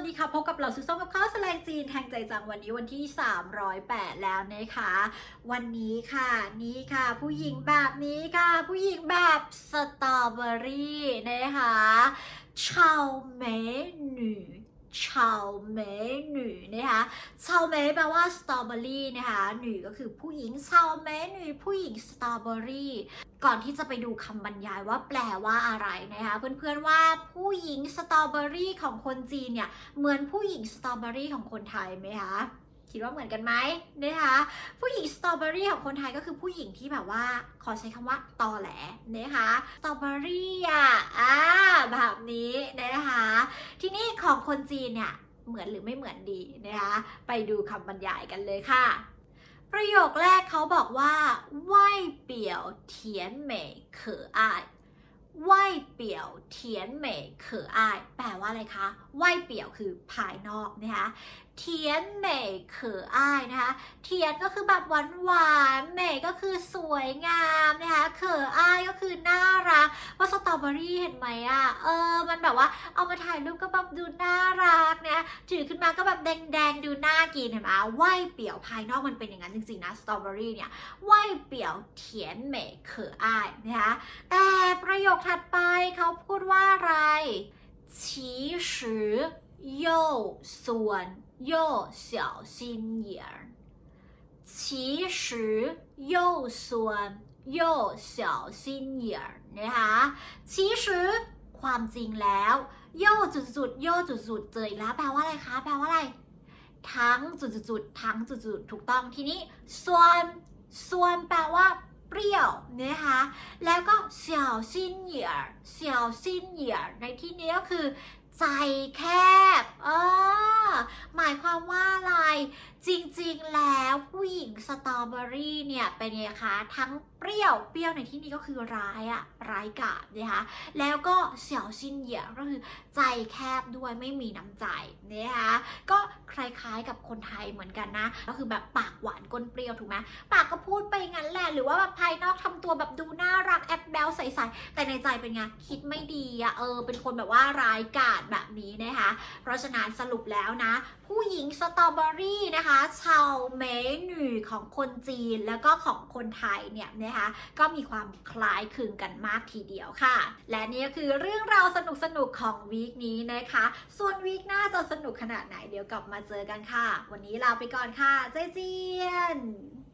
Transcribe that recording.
วัสดีค่ะ พบกับเราซื้อส้มกับข้าวแสลงจีนแทงใจจังวันนี้วันที่ 308 แล้วนะคะ วันนี้ค่ะนี่ค่ะ ผู้หญิงแบบนี้ค่ะ ผู้หญิงแบบสตรอเบอรี่นะคะชาวเมห นูชาวเมยหนูนะคะชาวเมยแปลว่าสตรอเบอรี่นะคะหนูก็คือผู้หญิงชาวเมยหนูผู้หญิงสตรอเบอรี่ก่อนที่จะไปดูคำบรรยายว่าแปลว่าอะไรนะคะเพื่อนๆว่าผู้หญิงสตรอเบอรี่ของคนจีนเนี่ยเหมือนผู้หญิงสตรอเบอรี่ของคนไทยไหมคะคิดว่าเหมือนกันไหมนะคะผู้หญิงสตรอเบอรี่ของคนไทยก็คือผู้หญิงที่แบบว่าขอใช้คำว่าตอแหลนะคะสตรอเบอรี่อะอ่าแบบนี้น ทีนี้ของคนจีนเนี่ยเหมือนหรือไม่เหมือนดีนะคะไปดูคำบรรยายกันเลยค่ะ ประโยคแรกเขาบอกว่าไหวเปี่ยวเทียนเหม่เขออาย ไหวเปี่ยวเทียนเหม่เขออาย แปลว่าอะไรคะไหวเปี่ยวคือภายนอกนะคะเทียนเหม่เขออายนะคะเทียนก็คือแบบหวานหวานเหม่ก็คือสวยงามนะคะเขออายก็คือน่ารักว่าสตรอเบอรี่เห็นไหมอะเออมันแบบว่าเอามาถ่ายรูปก็แบบดูน่ารักนะถือขึ้นมาก็แบบแดงๆดูน่ากินเห็นไหมไหวเปี่ยวภายนอกมันเป็นอย่างนั้นจริงๆนะสตรอเบอรี่เนี่ยไหวเปี่ยวเทียนเหม่เขออายนะคะแต่ ประโยคถัดไปเขาพูดว่าอะไร其实又ส่วน又小心眼儿其实又ส่วน又小心眼儿นะคะ其实ความจริงแล้ว โยจุดๆโยจุดๆเจออีกแล้วแปลว่าอะไรคะ แปลว่าอะไร ทั้งจุดๆทั้งจุดๆถูกต้องทีนี้ ส่วน ส่วนแปลว่า เปรี้ยวนะคะแล้วก็เสี่ยวซินเหยียร์เสี่ยวซินเหยียร์ในที่นี้ก็คือ ใจแคบ เออ หมายความว่าอะไร จริงๆ แล้วผู้หญิงสตรอเบอรี่เนี่ยเป็นไงคะ ทั้งเปรี้ยว เปรี้ยวในที่นี้ก็คือร้ายอะร้ายกาจนะคะ แล้วก็เสี่ยวซินเหยียก็คือใจแคบด้วยไม่มีน้ำใจนะคะก็คล้ายๆกับคนไทยเหมือนกันนะ ก็คือแบบปากหวานก้นเปรี้ยวถูกไหมปากก็พูดไปงั้นแหละ หรือว่าแบบภายนอกทำตัวแบบดูน่ารักแอบแบลใสๆแต่ในใจเป็นไงคิดไม่ดีอะเออ เป็นคนแบบว่าร้ายกาจแบบนี้นะคะ เพราะฉะนั้นสรุปแล้วนะ ผู้หญิงสตรอเบอรี่นะคะ ชาวเมนูของคนจีนแล้วก็ของคนไทยเนี่ยนะคะก็มีความคล้ายคลึงกันมากทีเดียวค่ะ และนี่ก็คือเรื่องราวสนุกๆของวีคนี้นะคะ ส่วนวีคหน้าจะสนุกขนาดไหนเดี๋ยวกลับมาเจอกันค่ะ วันนี้ลาไปก่อนค่ะเจเจียน